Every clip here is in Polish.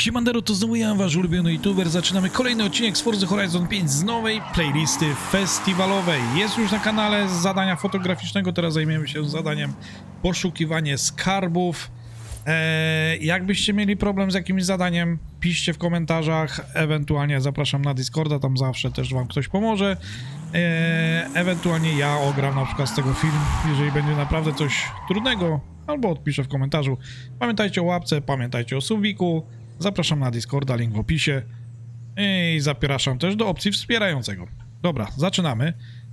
Siemandero, to znowu ja, wasz ulubiony youtuber. Zaczynamy kolejny odcinek z Forza Horizon 5 z nowej playlisty festiwalowej. Jest już na kanale z zadania fotograficznego, teraz zajmiemy się zadaniem poszukiwanie skarbów. Eee, jakbyście mieli problem z jakimś zadaniem, piszcie w komentarzach, ewentualnie zapraszam na Discorda, tam zawsze też wam ktoś pomoże. Eee, ewentualnie ja ogram na przykład z tego film, jeżeli będzie naprawdę coś trudnego, albo odpiszę w komentarzu. Pamiętajcie o łapce, pamiętajcie o subiku. Zapraszam na Discorda, link w opisie. I zapraszam też do opcji wspierającego. Dobra, zaczynamy.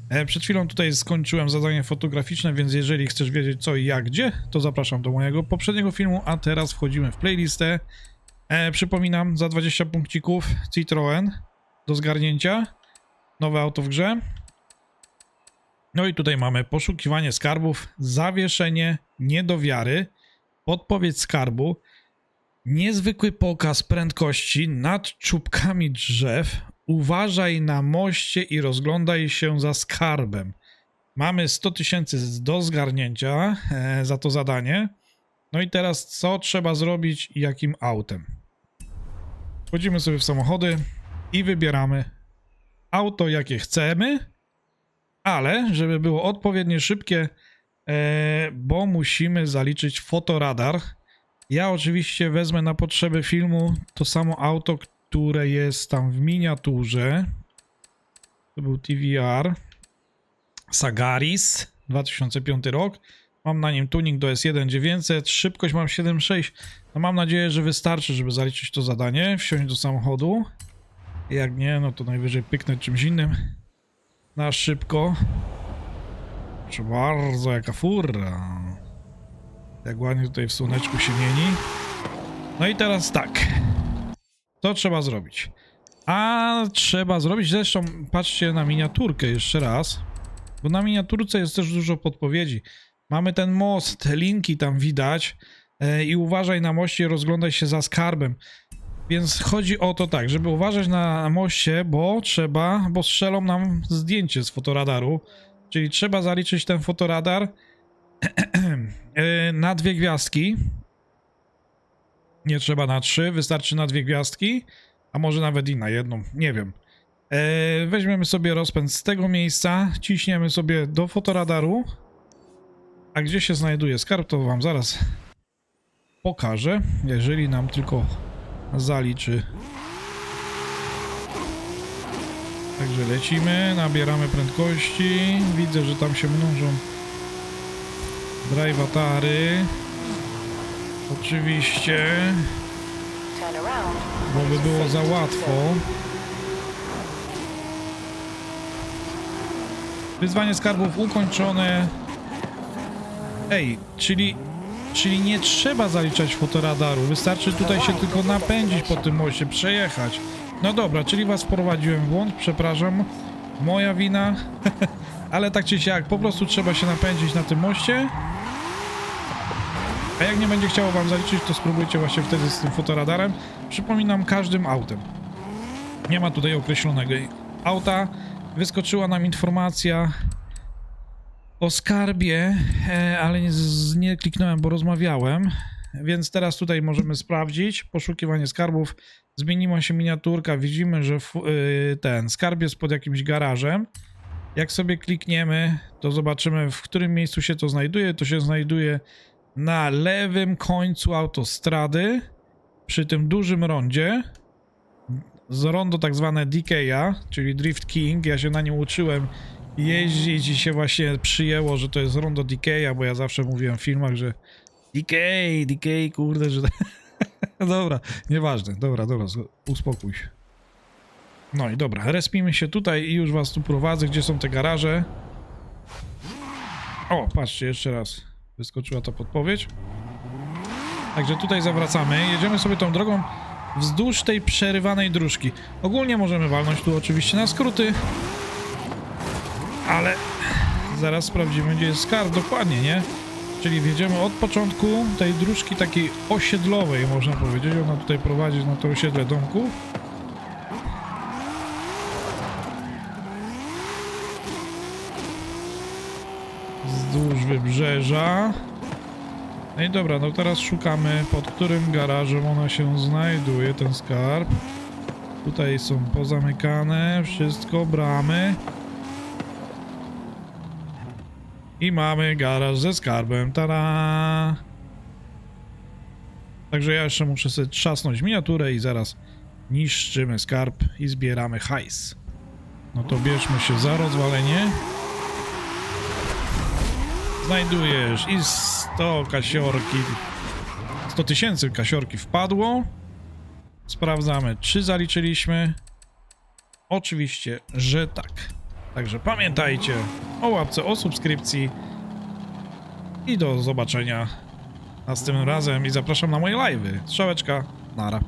E, Przed chwilą tutaj skończyłem zadanie fotograficzne, więc jeżeli chcesz wiedzieć co i jak, gdzie, to zapraszam do mojego poprzedniego filmu, a teraz wchodzimy w playlistę. E, przypominam, za 20 punkcików Citroen do zgarnięcia. Nowe auto w grze. No i tutaj mamy poszukiwanie skarbów, zawieszenie niedowiary, podpowiedź skarbu, niezwykły pokaz prędkości nad czubkami drzew, uważaj na moście i rozglądaj się za skarbem. Mamy 100 tysięcy do zgarnięcia e, za to zadanie. No i teraz co trzeba zrobić i jakim autem? Wchodzimy sobie w samochody i wybieramy auto, jakie chcemy ale żeby było odpowiednio szybkie, e, bo musimy zaliczyć fotoradar. Ja oczywiście wezmę na potrzeby filmu to samo auto, które jest tam w miniaturze. To był TVR Sagaris 2005 rok. Mam na nim tuning do S1 900, szybkość mam 7.6. No mam nadzieję, że wystarczy, żeby zaliczyć to zadanie. Wsiąść do samochodu. Jak nie, no to najwyżej pyknę czymś innym na szybko. Proszę bardzo, jaka fura. Jak ładnie tutaj w słoneczku się mieni. No i teraz tak. To trzeba zrobić. A trzeba zrobić, zresztą patrzcie na miniaturkę jeszcze raz. Bo na miniaturce jest też dużo podpowiedzi. Mamy ten most, linki tam widać. E, I uważaj na moście, rozglądaj się za skarbem. Więc chodzi o to tak, żeby uważać na moście, bo trzeba, bo strzelą nam zdjęcie z fotoradaru, czyli trzeba zaliczyć ten fotoradar na dwie gwiazdki. Nie trzeba na trzy, wystarczy na dwie gwiazdki, a może nawet i na jedną, nie wiem. E, Weźmiemy sobie rozpęd z tego miejsca, ciśniemy sobie do fotoradaru. A gdzie się znajduje skarb, to wam zaraz pokażę, jeżeli nam tylko zaliczy. Także lecimy, nabieramy prędkości. Widzę, że tam się mnożą drivatary. Oczywiście, Turn around. bo by było za łatwo. Wyzwanie skarbów ukończone. Ej, czyli Czyli nie trzeba zaliczać fotoradaru, wystarczy tutaj się tylko napędzić po tym moście, przejechać. No dobra, czyli was wprowadziłem w błąd, przepraszam, moja wina, ale tak czy siak, po prostu trzeba się napędzić na tym moście. A jak nie będzie chciało wam zaliczyć, to spróbujcie właśnie wtedy z tym fotoradarem. Przypominam, każdym autem. Nie ma tutaj określonego auta. Wyskoczyła nam informacja o skarbie, e, ale nie, nie kliknąłem, bo rozmawiałem. Więc teraz tutaj możemy sprawdzić. Poszukiwanie skarbów. Zmieniła się miniaturka. Widzimy, że y, ten skarb jest pod jakimś garażem. Jak sobie klikniemy, to zobaczymy, w którym miejscu się to znajduje. To się znajduje na lewym końcu autostrady, przy tym dużym rondzie. Z rondo tak zwane DK'a, czyli Drift King. Ja się na nim uczyłem jeździć i się właśnie przyjęło, że to jest rondo DK'a, bo ja zawsze mówiłem w filmach, że DK, DK, kurde, że... dobra, nieważne, dobra, dobra, uspokój się. No i dobra, respimy się tutaj i już was tu prowadzę, gdzie są te garaże. O, patrzcie, jeszcze raz wyskoczyła ta podpowiedź. Także tutaj zawracamy, jedziemy sobie tą drogą wzdłuż tej przerywanej dróżki. Ogólnie możemy walnąć tu oczywiście na skróty, ale zaraz sprawdzimy, gdzie jest skarb dokładnie, nie? Czyli wjedziemy od początku tej dróżki takiej osiedlowej, można powiedzieć. Ona tutaj prowadzi na to osiedle domku. Wzdłuż wybrzeża. No i dobra, no teraz szukamy pod którym garażem ona się znajduje, ten skarb. Tutaj są pozamykane, wszystko, bramy. I mamy garaż ze skarbem, tada! Także ja jeszcze muszę sobie trzasnąć miniaturę i zaraz niszczymy skarb i zbieramy hajs. No to bierzmy się za rozwalenie. Znajdujesz i 100 kasiorki, 100 tysięcy kasiorki wpadło. Sprawdzamy, czy zaliczyliśmy. Oczywiście, że tak. Także pamiętajcie o łapce, o subskrypcji i do zobaczenia następnym razem i zapraszam na moje live'y. Strzałeczka, nara.